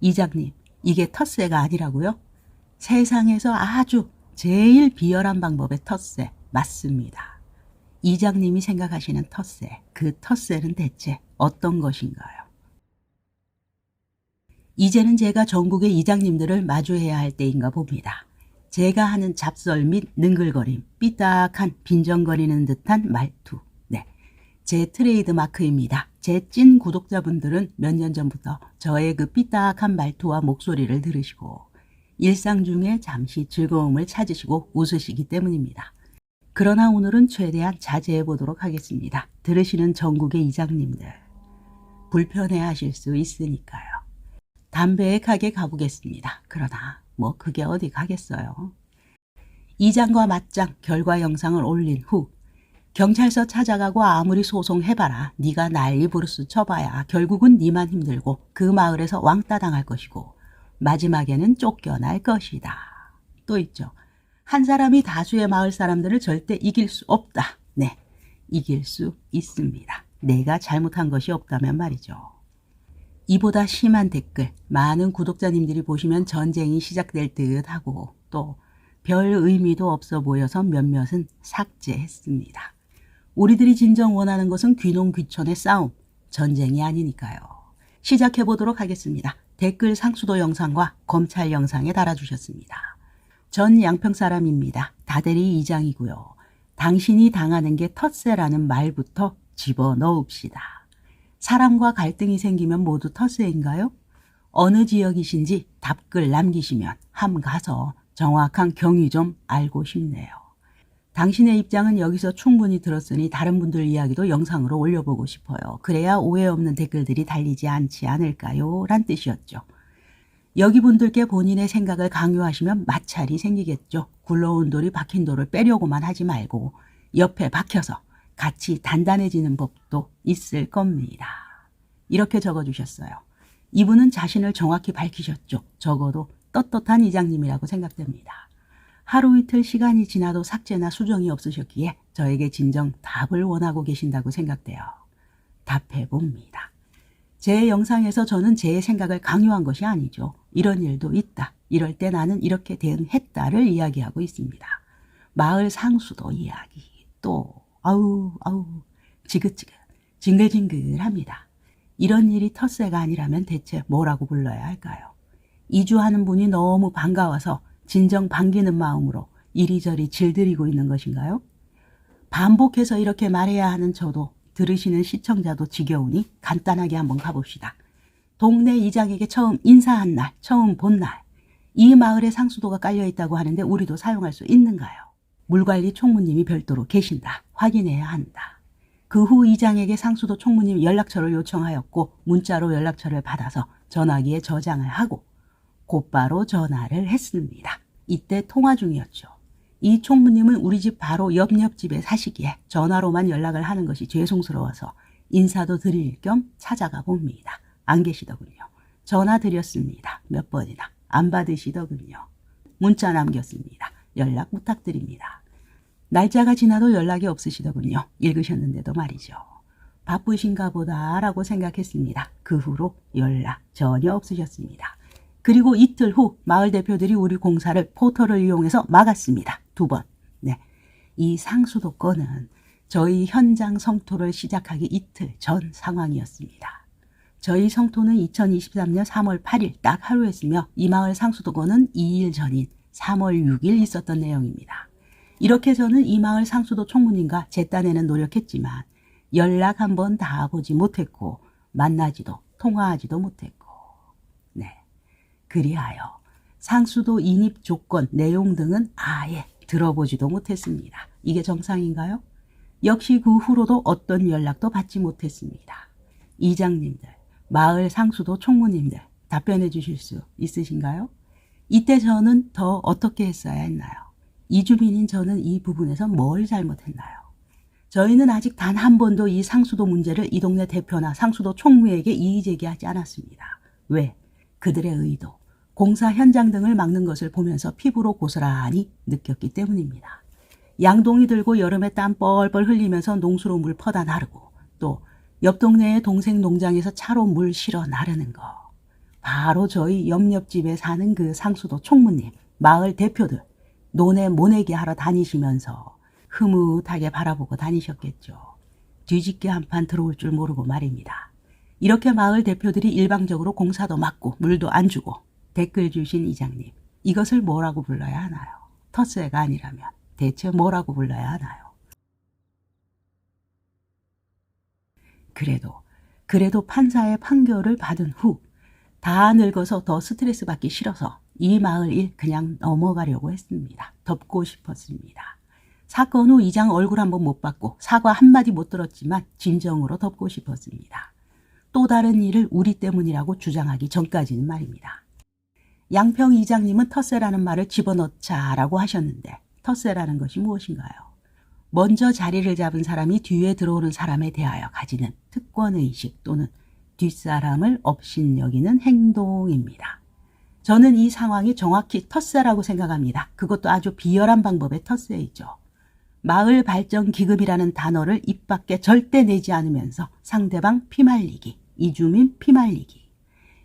이장님, 이게 텃세가 아니라고요? 세상에서 아주 제일 비열한 방법의 텃세 맞습니다. 이장님이 생각하시는 텃세, 그 텃세는 대체 어떤 것인가요? 이제는 제가 전국의 이장님들을 마주해야 할 때인가 봅니다. 제가 하는 잡설 및 능글거림, 삐딱한 빈정거리는 듯한 말투. 네. 제 트레이드 마크입니다. 제 찐 구독자분들은 몇 년 전부터 저의 그 삐딱한 말투와 목소리를 들으시고 일상 중에 잠시 즐거움을 찾으시고 웃으시기 때문입니다. 그러나 오늘은 최대한 자제해 보도록 하겠습니다. 들으시는 전국의 이장님들. 불편해 하실 수 있으니까요. 담배에 가게 가보겠습니다. 그러나 뭐 그게 어디 가겠어요. 이장과 맞장 결과 영상을 올린 후 경찰서 찾아가고 아무리 소송해봐라 네가 난리 부르스 쳐봐야 결국은 네만 힘들고 그 마을에서 왕따 당할 것이고 마지막에는 쫓겨날 것이다. 또 있죠. 한 사람이 다수의 마을 사람들을 절대 이길 수 없다. 네, 이길 수 있습니다. 내가 잘못한 것이 없다면 말이죠. 이보다 심한 댓글, 많은 구독자님들이 보시면 전쟁이 시작될 듯 하고 또 별 의미도 없어 보여서 몇몇은 삭제했습니다. 우리들이 진정 원하는 것은 귀농귀촌의 싸움, 전쟁이 아니니까요. 시작해 보도록 하겠습니다. 댓글 상수도 영상과 검찰 영상에 달아주셨습니다. 전 양평 사람입니다. 다대리 이장이고요. 당신이 당하는 게 텃세라는 말부터 집어 넣읍시다. 사람과 갈등이 생기면 모두 텃세인가요? 어느 지역이신지 답글 남기시면 함 가서 정확한 경위 좀 알고 싶네요. 당신의 입장은 여기서 충분히 들었으니 다른 분들 이야기도 영상으로 올려보고 싶어요. 그래야 오해 없는 댓글들이 달리지 않지 않을까요? 란 뜻이었죠. 여기 분들께 본인의 생각을 강요하시면 마찰이 생기겠죠. 굴러온 돌이 박힌 돌을 빼려고만 하지 말고 옆에 박혀서 같이 단단해지는 법도 있을 겁니다. 이렇게 적어주셨어요. 이분은 자신을 정확히 밝히셨죠. 적어도 떳떳한 이장님이라고 생각됩니다. 하루 이틀 시간이 지나도 삭제나 수정이 없으셨기에 저에게 진정 답을 원하고 계신다고 생각돼요. 답해 봅니다. 제 영상에서 저는 제 생각을 강요한 것이 아니죠. 이런 일도 있다. 이럴 때 나는 이렇게 대응했다를 이야기하고 있습니다. 마을 상수도 이야기. 또 아우 아우 지긋지긋 징글징글합니다. 이런 일이 텃세가 아니라면 대체 뭐라고 불러야 할까요? 이주하는 분이 너무 반가워서 진정 반기는 마음으로 이리저리 질들이고 있는 것인가요? 반복해서 이렇게 말해야 하는 저도 들으시는 시청자도 지겨우니 간단하게 한번 가봅시다. 동네 이장에게 처음 인사한 날, 처음 본 날, 이 마을에 상수도가 깔려 있다고 하는데 우리도 사용할 수 있는가요? 물관리 총무님이 별도로 계신다. 확인해야 한다. 그 후 이장에게 상수도 총무님 연락처를 요청하였고 문자로 연락처를 받아서 전화기에 저장을 하고 곧바로 전화를 했습니다. 이때 통화 중이었죠. 이 총무님은 우리 집 바로 옆 옆집에 사시기에 전화로만 연락을 하는 것이 죄송스러워서 인사도 드릴 겸 찾아가 봅니다. 안 계시더군요. 전화 드렸습니다. 몇 번이나 안 받으시더군요. 문자 남겼습니다. 연락 부탁드립니다. 날짜가 지나도 연락이 없으시더군요. 읽으셨는데도 말이죠. 바쁘신가 보다라고 생각했습니다. 그 후로 연락 전혀 없으셨습니다. 그리고 이틀 후 마을 대표들이 우리 공사를 포털을 이용해서 막았습니다. 두 번. 네. 이 상수도 건은 저희 현장 성토를 시작하기 이틀 전 상황이었습니다. 저희 성토는 2023년 3월 8일 딱 하루 했으며 이 마을 상수도건은 2일 전인 3월 6일 있었던 내용입니다. 이렇게 저는 이 마을 상수도 총무님과 제 딴에는 노력했지만 연락 한 번 다 보지 못했고 만나지도 통화하지도 못했고 네 그리하여 상수도 인입 조건 내용 등은 아예 들어보지도 못했습니다. 이게 정상인가요? 역시 그 후로도 어떤 연락도 받지 못했습니다. 이장님들, 마을 상수도 총무님들 답변해 주실 수 있으신가요? 이때 저는 더 어떻게 했어야 했나요? 이주민인 저는 이 부분에서 뭘 잘못했나요? 저희는 아직 단 한 번도 이 상수도 문제를 이 동네 대표나 상수도 총무에게 이의 제기하지 않았습니다. 왜? 그들의 의도, 공사 현장 등을 막는 것을 보면서 피부로 고스란히 느꼈기 때문입니다. 양동이 들고 여름에 땀 뻘뻘 흘리면서 농수로 물 퍼다 나르고 또 옆 동네의 동생 농장에서 차로 물 실어 나르는 거 바로 저희 옆옆집에 사는 그 상수도 총무님, 마을 대표들, 논에 모내기 하러 다니시면서 흐뭇하게 바라보고 다니셨겠죠. 뒤집게 한판 들어올 줄 모르고 말입니다. 이렇게 마을 대표들이 일방적으로 공사도 막고 물도 안 주고 댓글 주신 이장님, 이것을 뭐라고 불러야 하나요? 텃세가 아니라면 대체 뭐라고 불러야 하나요? 그래도, 그래도 판사의 판결을 받은 후 다 늙어서 더 스트레스 받기 싫어서 이 마을 일 그냥 넘어가려고 했습니다. 덮고 싶었습니다. 사건 후 이장 얼굴 한번 못 봤고 사과 한마디 못 들었지만 진정으로 덮고 싶었습니다. 또 다른 일을 우리 때문이라고 주장하기 전까지는 말입니다. 양평 이장님은 텃세라는 말을 집어넣자라고 하셨는데 텃세라는 것이 무엇인가요? 먼저 자리를 잡은 사람이 뒤에 들어오는 사람에 대하여 가지는 특권의식 또는 뒷사람을 업신 여기는 행동입니다. 저는 이 상황이 정확히 텃세라고 생각합니다. 그것도 아주 비열한 방법의 텃세이죠. 마을 발전 기금이라는 단어를 입 밖에 절대 내지 않으면서 상대방 피말리기, 이주민 피말리기.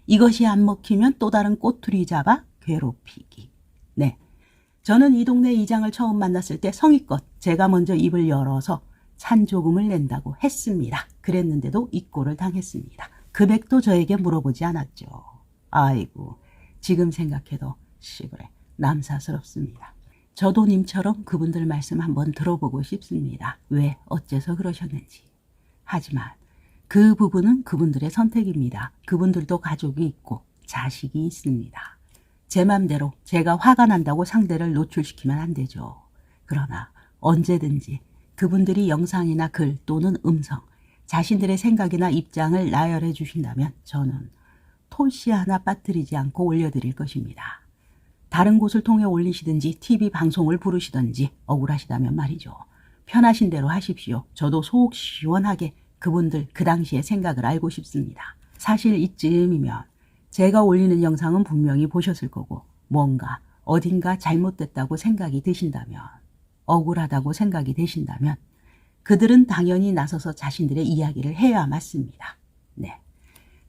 이것이 안 먹히면 또 다른 꼬투리 잡아 괴롭히기. 네. 저는 이 동네 이장을 처음 만났을 때 성의껏 제가 먼저 입을 열어서 산 조금을 낸다고 했습니다. 그랬는데도 이 꼴을 당했습니다. 금액도 저에게 물어보지 않았죠. 아이고, 지금 생각해도 시그래 남사스럽습니다. 저도 님처럼 그분들 말씀 한번 들어보고 싶습니다. 왜 어째서 그러셨는지. 하지만 그 부분은 그분들의 선택입니다. 그분들도 가족이 있고 자식이 있습니다. 제 맘대로 제가 화가 난다고 상대를 노출시키면 안 되죠. 그러나 언제든지 그분들이 영상이나 글 또는 음성, 자신들의 생각이나 입장을 나열해 주신다면 저는 톨씨 하나 빠뜨리지 않고 올려드릴 것입니다. 다른 곳을 통해 올리시든지 TV 방송을 부르시든지 억울하시다면 말이죠. 편하신 대로 하십시오. 저도 속 시원하게 그분들 그 당시의 생각을 알고 싶습니다. 사실 이쯤이면 제가 올리는 영상은 분명히 보셨을 거고 뭔가 어딘가 잘못됐다고 생각이 드신다면 억울하다고 생각이 되신다면 그들은 당연히 나서서 자신들의 이야기를 해야 맞습니다. 네.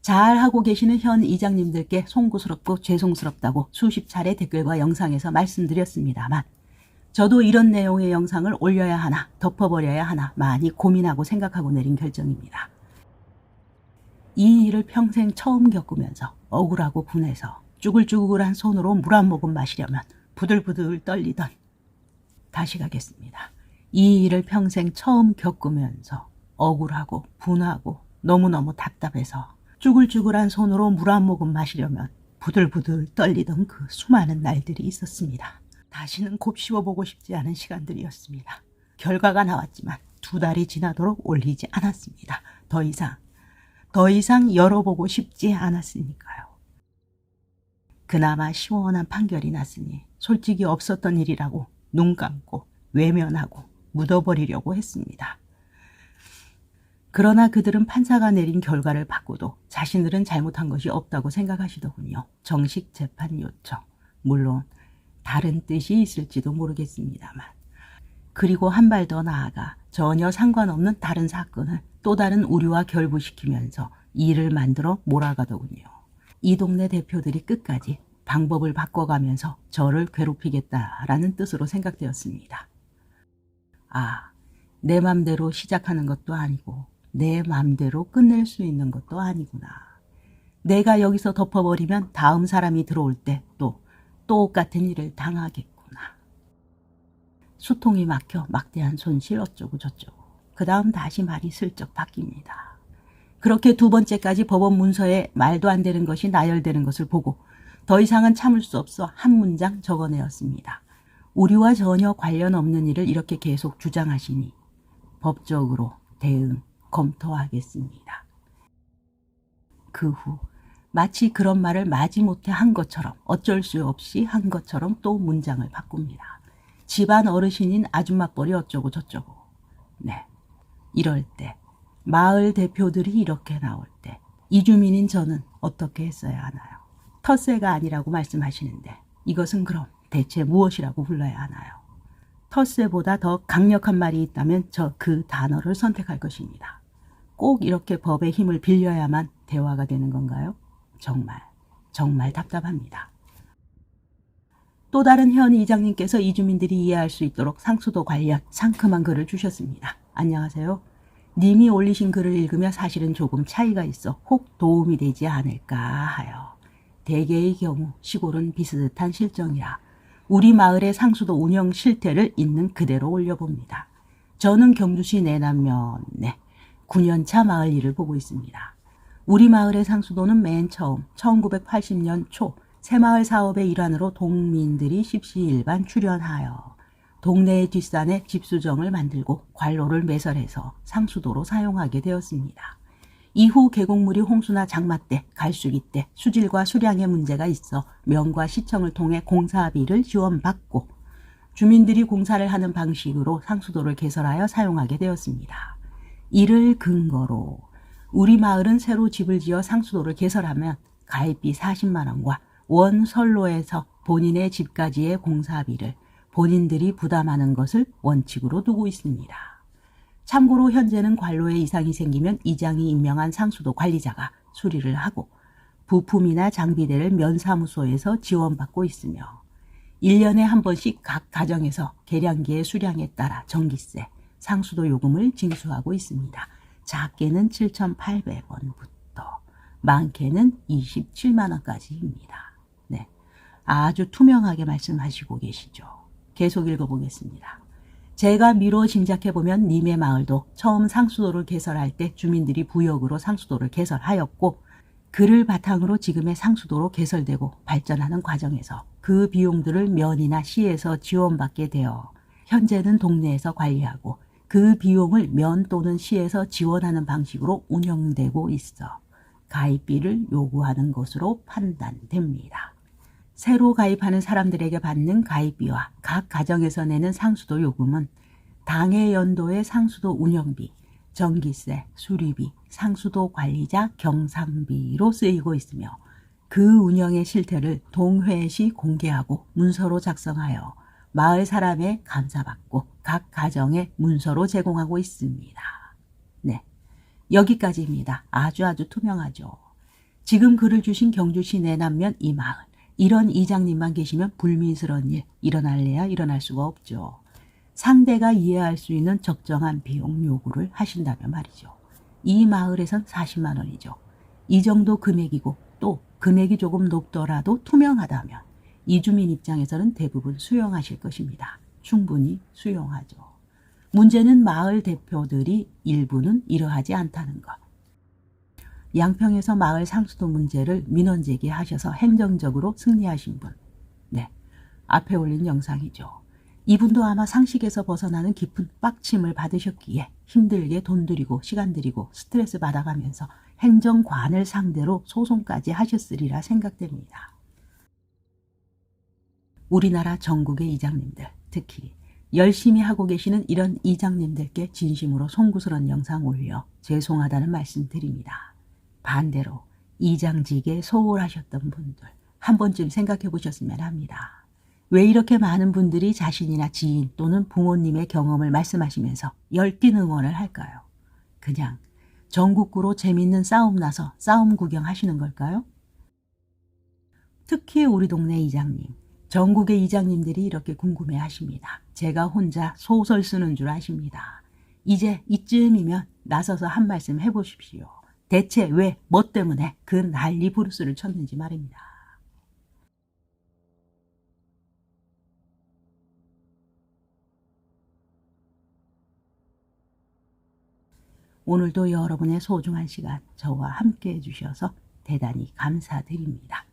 잘 하고 계시는 현 이장님들께 송구스럽고 죄송스럽다고 수십 차례 댓글과 영상에서 말씀드렸습니다만 저도 이런 내용의 영상을 올려야 하나 덮어버려야 하나 많이 고민하고 생각하고 내린 결정입니다. 이 일을 평생 처음 겪으면서 억울하고 분해서 쭈글쭈글한 손으로 물 한 모금 마시려면 부들부들 떨리던 다시 가겠습니다. 이 일을 평생 처음 겪으면서 억울하고 분하고 너무너무 답답해서 쭈글쭈글한 손으로 물 한 모금 마시려면 부들부들 떨리던 그 수많은 날들이 있었습니다. 다시는 곱씹어보고 싶지 않은 시간들이었습니다. 결과가 나왔지만 두 달이 지나도록 올리지 않았습니다. 더 이상, 더 이상 열어보고 싶지 않았으니까요. 그나마 시원한 판결이 났으니 솔직히 없었던 일이라고 눈 감고 외면하고 묻어버리려고 했습니다. 그러나 그들은 판사가 내린 결과를 받고도 자신들은 잘못한 것이 없다고 생각하시더군요. 정식 재판 요청. 물론 다른 뜻이 있을지도 모르겠습니다만. 그리고 한 발 더 나아가 전혀 상관없는 다른 사건을 또 다른 우리와 결부시키면서 일을 만들어 몰아가더군요. 이 동네 대표들이 끝까지 방법을 바꿔가면서 저를 괴롭히겠다라는 뜻으로 생각되었습니다. 아, 내 맘대로 시작하는 것도 아니고 내 맘대로 끝낼 수 있는 것도 아니구나. 내가 여기서 덮어버리면 다음 사람이 들어올 때 또 똑같은 일을 당하겠구나. 수통이 막혀 막대한 손실 어쩌고 저쩌고. 그 다음 다시 말이 슬쩍 바뀝니다. 그렇게 두 번째까지 법원 문서에 말도 안 되는 것이 나열되는 것을 보고 더 이상은 참을 수 없어 한 문장 적어내었습니다. 우리와 전혀 관련 없는 일을 이렇게 계속 주장하시니 법적으로 대응 검토하겠습니다. 그 후 마치 그런 말을 마지못해 한 것처럼 어쩔 수 없이 한 것처럼 또 문장을 바꿉니다. 집안 어르신인 아줌마뻘이 어쩌고 저쩌고. 네. 이럴 때 마을 대표들이 이렇게 나올 때 이주민인 저는 어떻게 했어야 하나요? 텃세가 아니라고 말씀하시는데 이것은 그럼 대체 무엇이라고 불러야 하나요? 텃세보다 더 강력한 말이 있다면 저 그 단어를 선택할 것입니다. 꼭 이렇게 법의 힘을 빌려야만 대화가 되는 건가요? 정말 정말 답답합니다. 또 다른 현 이장님께서 이주민들이 이해할 수 있도록 상수도 관련 상큼한 글을 주셨습니다. 안녕하세요. 님이 올리신 글을 읽으며 사실은 조금 차이가 있어 혹 도움이 되지 않을까 하여 대개의 경우 시골은 비슷한 실정이라 우리 마을의 상수도 운영 실태를 있는 그대로 올려봅니다. 저는 경주시 내남면 네, 9년차 마을 일을 보고 있습니다. 우리 마을의 상수도는 맨 처음 1980년 초 새마을 사업의 일환으로 동민들이 십시일반 출연하여 동네의 뒷산에 집수정을 만들고 관로를 매설해서 상수도로 사용하게 되었습니다. 이후 계곡물이 홍수나 장마 때, 갈수기 때 수질과 수량의 문제가 있어 명과 시청을 통해 공사비를 지원받고 주민들이 공사를 하는 방식으로 상수도를 개설하여 사용하게 되었습니다. 이를 근거로 우리 마을은 새로 집을 지어 상수도를 개설하면 가입비 40만 원과 원설로에서 본인의 집까지의 공사비를 본인들이 부담하는 것을 원칙으로 두고 있습니다. 참고로 현재는 관로에 이상이 생기면 이장이 임명한 상수도 관리자가 수리를 하고 부품이나 장비대를 면사무소에서 지원받고 있으며 1년에 한 번씩 각 가정에서 계량기의 수량에 따라 전기세, 상수도 요금을 징수하고 있습니다. 작게는 7,800원부터 많게는 27만 원까지입니다. 네. 아주 투명하게 말씀하시고 계시죠. 계속 읽어보겠습니다. 제가 미뤄 짐작해보면 님의 마을도 처음 상수도를 개설할 때 주민들이 부역으로 상수도를 개설하였고 그를 바탕으로 지금의 상수도로 개설되고 발전하는 과정에서 그 비용들을 면이나 시에서 지원받게 되어 현재는 동네에서 관리하고 그 비용을 면 또는 시에서 지원하는 방식으로 운영되고 있어 가입비를 요구하는 것으로 판단됩니다. 새로 가입하는 사람들에게 받는 가입비와 각 가정에서 내는 상수도 요금은 당해 연도의 상수도 운영비, 전기세, 수리비, 상수도 관리자 경상비로 쓰이고 있으며 그 운영의 실태를 동회시 공개하고 문서로 작성하여 마을 사람의 감사받고 각 가정에 문서로 제공하고 있습니다. 네. 여기까지입니다. 아주 아주 투명하죠. 지금 글을 주신 경주시 내남면 이 마을. 이런 이장님만 계시면 불미스러운 일 일어날래야 일어날 수가 없죠. 상대가 이해할 수 있는 적정한 비용 요구를 하신다면 말이죠. 이 마을에선 40만 원이죠. 이 정도 금액이고 또 금액이 조금 높더라도 투명하다면 이주민 입장에서는 대부분 수용하실 것입니다. 충분히 수용하죠. 문제는 마을 대표들이 일부는 이러하지 않다는 것. 양평에서 마을 상수도 문제를 민원 제기하셔서 행정적으로 승리하신 분. 네. 앞에 올린 영상이죠. 이분도 아마 상식에서 벗어나는 깊은 빡침을 받으셨기에 힘들게 돈 들이고 시간 들이고 스트레스 받아가면서 행정관을 상대로 소송까지 하셨으리라 생각됩니다. 우리나라 전국의 이장님들, 특히 열심히 하고 계시는 이런 이장님들께 진심으로 송구스런 영상 올려 죄송하다는 말씀 드립니다. 반대로 이장직에 소홀하셨던 분들 한 번쯤 생각해 보셨으면 합니다. 왜 이렇게 많은 분들이 자신이나 지인 또는 부모님의 경험을 말씀하시면서 열띤 응원을 할까요? 그냥 전국구로 재밌는 싸움 나서 싸움 구경하시는 걸까요? 특히 우리 동네 이장님, 전국의 이장님들이 이렇게 궁금해 하십니다. 제가 혼자 소설 쓰는 줄 아십니다. 이제 이쯤이면 나서서 한 말씀 해보십시오. 대체 왜, 뭐 때문에 그 난리 부르스를 쳤는지 말입니다. 오늘도 여러분의 소중한 시간 저와 함께 해주셔서 대단히 감사드립니다.